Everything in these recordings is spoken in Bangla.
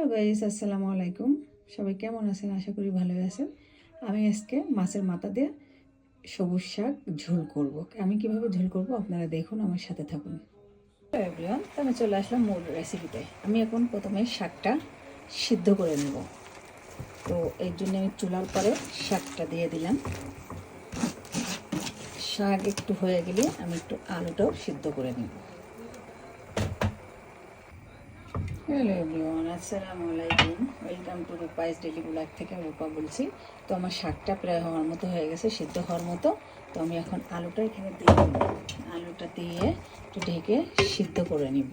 হ্যালো গাইস, আসসালামু আলাইকুম। সবাই কেমন আছেন? আশা করি ভালোই আছেন। আমি আজকে মাছের মাথা দিয়ে সবুজ শাক ঝোল করব। আমি কীভাবে ঝোল করব আপনারা দেখুন, আমার সাথে থাকুন। এভরিওয়ান আমি চলে আসলাম মূল রেসিপিতে আমি এখন প্রথমে শাকটা সিদ্ধ করে নেব। তো এর জন্য আমি চুলার পরে শাকটা দিয়ে দিলাম। শাক একটু হয়ে গেলে আমি একটু আলুটাও সিদ্ধ করে নেব। হ্যালো এভরিওয়ান, আসসালামু আলাইকুম। Welcome to Rupa's daily blog থেকে রূপা বলছি। তো আমার শাকটা প্রায় হওয়ার মতো হয়ে গেছে, সিদ্ধ হওয়ার মতো। তো আমি এখন আলুটা এখানে দিয়ে দেবো। আলুটা দিয়ে একটু ঢেকে সিদ্ধ করে নিব।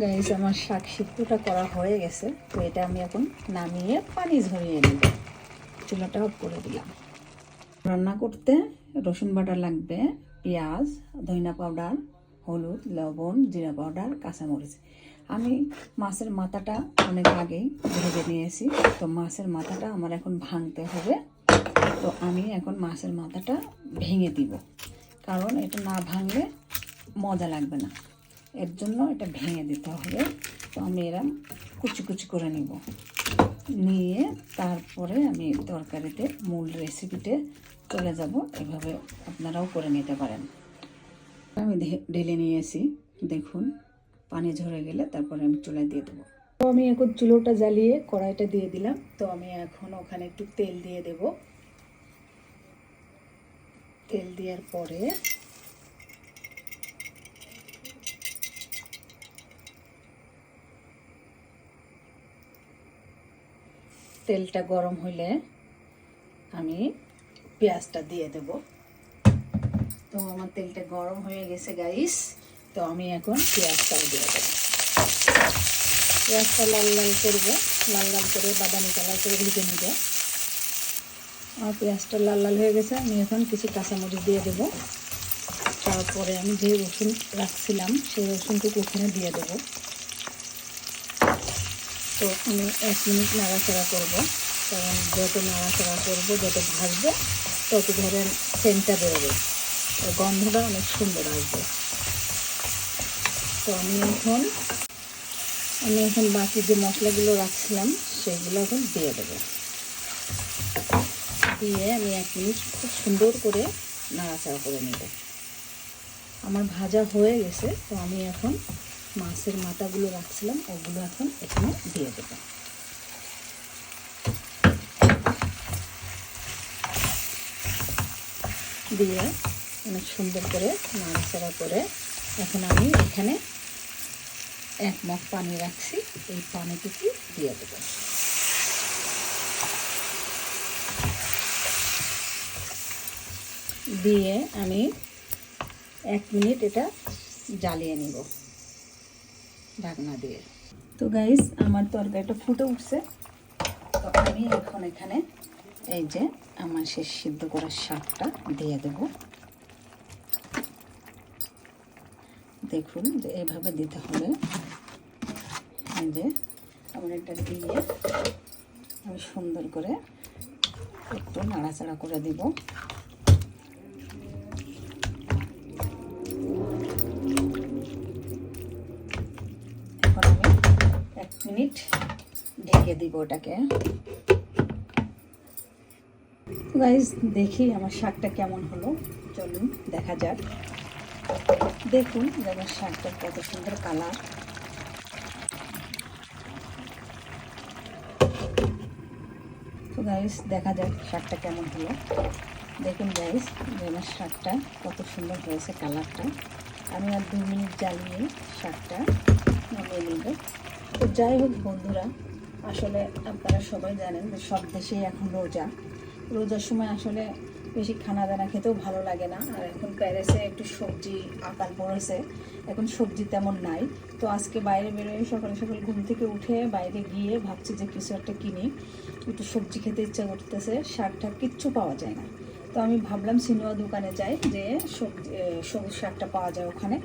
গাইস আমার শাক সিদ্ধটা করা হয়ে গেছে। তো এটা আমি এখন নামিয়ে পানি ঝরিয়ে নেব। চুলাটা অফ করে দিলাম। রান্না করতে রসুন বাটা লাগবে, পেঁয়াজ, ধনিয়া পাউডার হলুদ, লবণ, জিরা পাউডার, কাঁচামরিচ। আমি মাছের মাথাটা অনেক আগেই ভেজে নিয়েছি। তো মাছের মাথাটা আমার এখন ভাঙতে হবে। তো আমি এখন মাছের মাথাটা ভেঙে দিব। কারণ এটা না ভাঙলে মজা লাগবে না। এর জন্য এটা ভেঙে দিতে হবে। তো আমি এরম কুচি কুচি করে নিব। নিয়ে তারপরে আমি তরকারিতে মূল রেসিপিতে চলে যাব। এভাবে আপনারাও করে নিতে পারেন। আমি ঢেলে নিয়েছি দেখুন, পানি ঝরে গেলে তারপরে আমি চুলায় দিয়ে দেবো। তো আমি এখন চুলোটা জ্বালিয়ে কড়াইটা দিয়ে দিলাম। তো আমি এখন ওখানে একটু তেল দিয়ে দেব। তেল দেওয়ার পরে তেলটা গরম হলে আমি পেঁয়াজটা দিয়ে দেবো। তো আমার তেলটা গরম হয়ে গেছে গাইস তো আমি এখন পেঁয়াজটাও দিয়ে দেবো। পেঁয়াজটা লাল লাল করব। লাল লাল করে বাদামি কালার করে ভেজে নিব। আমার পেঁয়াজটা লাল লাল হয়ে গেছে, আমি এখন কিছু কাঁচামরিচ দিয়ে দেবো। তারপরে আমি যে রসুন রাখছিলাম, সেই রসুনটুকু ওখানে দিয়ে দেবো। তো আমি এক মিনিট নাড়াচাড়া করব। কারণ যত নাড়াচাড়া করব, যত ভাজবো, তত ধরেন সেন্টটা বেরোবে। গন্ধটা অনেক সুন্দর আসবে। তো আমি এখন আমি এখন বাকি যে মশলাগুলো রাখছিলাম, সেগুলো এখন দিয়ে দেবো। দিয়ে আমি এক মিনিট খুব সুন্দর করে নাড়াচাড়া করে নেব। আমার ভাজা হয়ে গেছে, তো আমি এখন মাছের মাথাগুলো রাখছিলাম, ওগুলো এখন এখানে দিয়ে দেবো। দিয়ে অনেক সুন্দর করে নাড়াচাড়া করে এখন আমি এখানে এক মগ পানি রাখছি। এই পানিটুকু দিয়ে দেবো। দিয়ে আমি এক মিনিট এটা জ্বালিয়ে নিব ঢাকনা দিয়ে। তো গাইস আমার তরকারিটা ফুটে উঠছে। তো আমি এখন এখানে এই যে আমার শেষ সিদ্ধ করার শাকটা দিয়ে দেব। দেখুন যে এইভাবে দিতে হবে। যে আমার এটা দিয়ে আমি সুন্দর করে একটু নাড়াচাড়া করে দিব। এক মিনিট ঢেকে দিব ওটাকে। গাইজ দেখি আমার শাকটা কেমন হলো। চলুন দেখা যাক। দেখুন যে আমার শাকটার কত সুন্দর কালার। তো গাইজ দেখা যাক শাকটা কেমন হলো। দেখুন গাইজ যে আমার শাকটা কত সুন্দর হয়েছে কালারটা। আমি আর দু মিনিট জ্বালিয়ে শাকটা নামিয়ে নিব। তো যাই হোক বন্ধুরা, আসলে আপনারা সবাই জানেন যে সব দেশেই এখন রোজা। রোজার সময় আসলে বেশি খানা দানা খেতেও ভালো লাগে না। আর এখন প্যারেসে একটু সবজি আকাল পড়েছে। এখন সবজি তেমন নাই। তো আজকে বাইরে বেরোয় সকালে সকালে ঘুম থেকে উঠে বাইরে গিয়ে ভাবছি যে কিছু একটা কিনি। একটু সবজি খেতে ইচ্ছা করতেছে, শাক ঠাক কিচ্ছু পাওয়া যায় না। তো আমি ভাবলাম সিনেমা দোকানে যাই, যে সবজি সবুজ শাকটা পাওয়া যায় ওখানে।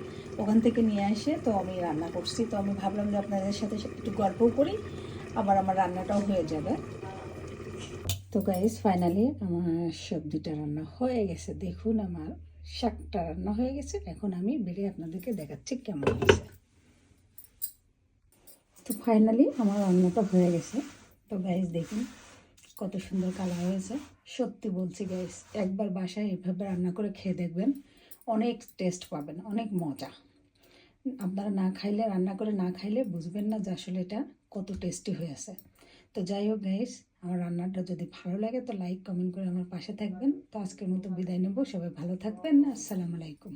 ওখান থেকে নিয়ে এসে তো আমি রান্না করছি। তো আমি ভাবলাম যে আপনাদের সাথে একটু গল্পও করি, আবার আমার রান্নাটাও হয়ে যাবে। তো গাইস ফাইনালি আমার সবজিটা রান্না হয়ে গেছে। দেখুন আমার শাকটা রান্না হয়ে গেছে। এখন আমি বেড়ে আপনাদেরকে দেখাচ্ছি কেমন হয়েছে। তো ফাইনালি আমার রান্নাটা হয়ে গেছে। তো গাইস দেখুন কত সুন্দর কালার হয়েছে। সত্যি বলছি গাইজ একবার বাসায় এইভাবে রান্না করে খেয়ে দেখবেন অনেক টেস্ট পাবেন, অনেক মজা। আপনারা না খাইলে, রান্না করে না খাইলে বুঝবেন না যে আসলে এটা কত টেস্টি হয়েছে। তো যাই হোক গাইস আমার রান্নাটা যদি ভালো লাগে তো লাইক কমেন্ট করে আমার পাশে থাকবেন। তো আজকের মতো বিদায় নেব। সবাই ভালো থাকবেন। আসসালামু আলাইকুম।